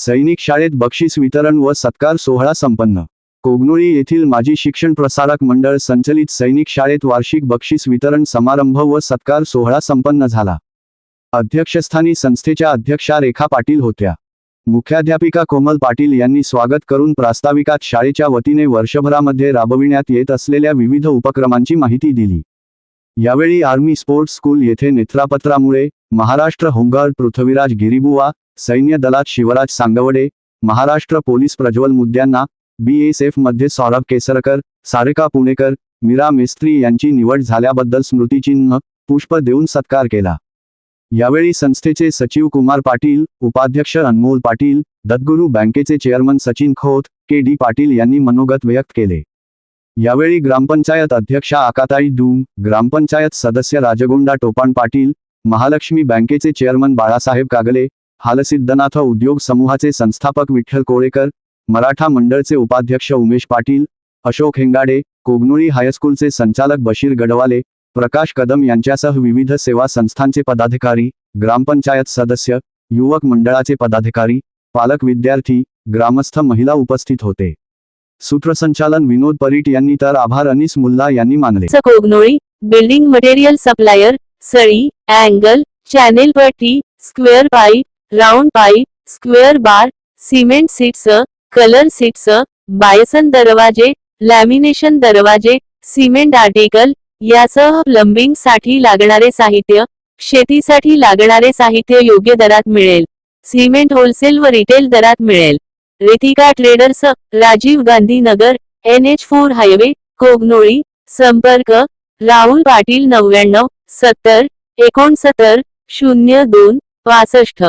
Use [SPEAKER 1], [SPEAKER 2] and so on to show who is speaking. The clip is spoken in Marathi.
[SPEAKER 1] सैनिक शाळेत बक्षीस वितरण व सत्कार सोहळा संपन्न. कोगनोळी येथील माजी शिक्षण प्रसारक मंडळ संचलित सैनिक शाळेत वार्षिक बक्षीस वितरण समारंभ व सत्कार सोहळा संपन्न झाला. अध्यक्षस्थानी संस्थेच्या अध्यक्षा रेखा पाटील होत्या. मुख्याध्यापिका कोमल पाटील यांनी स्वागत करून प्रास्ताविकात शाळेच्या वतीने वर्षभरामध्ये राबविण्यात येत असलेल्या विविध उपक्रमांची माहिती दिली. यावेळी आर्मी स्पोर्ट्स स्कूल येथे नेत्रापत्रामुळे महाराष्ट्र होमगार्ड पृथ्वीराज गिरीबुवा सैन्य दलात शिवराज सांगवडे महाराष्ट्र पोलीस प्रज्वल मुद्द्यांना बी एसमध्ये सौरभ केसरकर सारिका पुणेकर मीरा मेस्त्री यांची निवड झाल्याबद्दल स्मृतिचिन्ह पुष्प देऊन सत्कार केला. यावेळी संस्थेचे सचिव कुमार पाटील उपाध्यक्ष अनमोल पाटील दत्तगुरू बँकेचे chairman Sachin Khot K D Patil यांनी मनोगत व्यक्त केले. यावेळी ग्रामपंचायत अध्यक्षा आकाताई डूम ग्रामपंचायत सदस्य राजगोंडा टोपाण पाटील महालक्ष्मी बँकेचे चेअरमन बाळासाहेब कागले हालसिद्धनाथ उद्योग समूहाचे संस्थापक विठ्ठल कोळेकर मराठा मंडळचे उपाध्यक्ष उमेश पाटील अशोक हेंगाडे कोगनोळी हायस्कूलचे संचालक बशीर गडवाले प्रकाश कदम यांच्यासह विविध सेवा संस्थांचे पदाधिकारी ग्रामपंचायत सदस्य युवक मंडळाचे पदाधिकारी पालक विद्यार्थी ग्रामस्थ महिला उपस्थित होते. सूत्रसंचालन विनोद परीट यांनी तर आभार अनिस मुल्ला यांनी मानले.
[SPEAKER 2] कोगनोळी बिल्डिंग मटेरियल सप्लायर सळी अँगल चॅनेल पट्टी square pipe round pipe square bar cement sheets colour sheets bison दरवाजे लॅमिनेशन दरवाजे सिमेंट आर्टिकल यासह प्लंबिंगसाठी लागणारे साहित्य शेतीसाठी लागणारे साहित्य योग्य दरात मिळेल. सिमेंट होलसेल व रिटेल दरात मिळेल. Retika traders Rajiv Gandhi Nagar N H four highway Kognoli संपर्क राहुल पाटील नव्याण्णव सत्तर एकोणसत्तर शून्य दोन पासष्ट.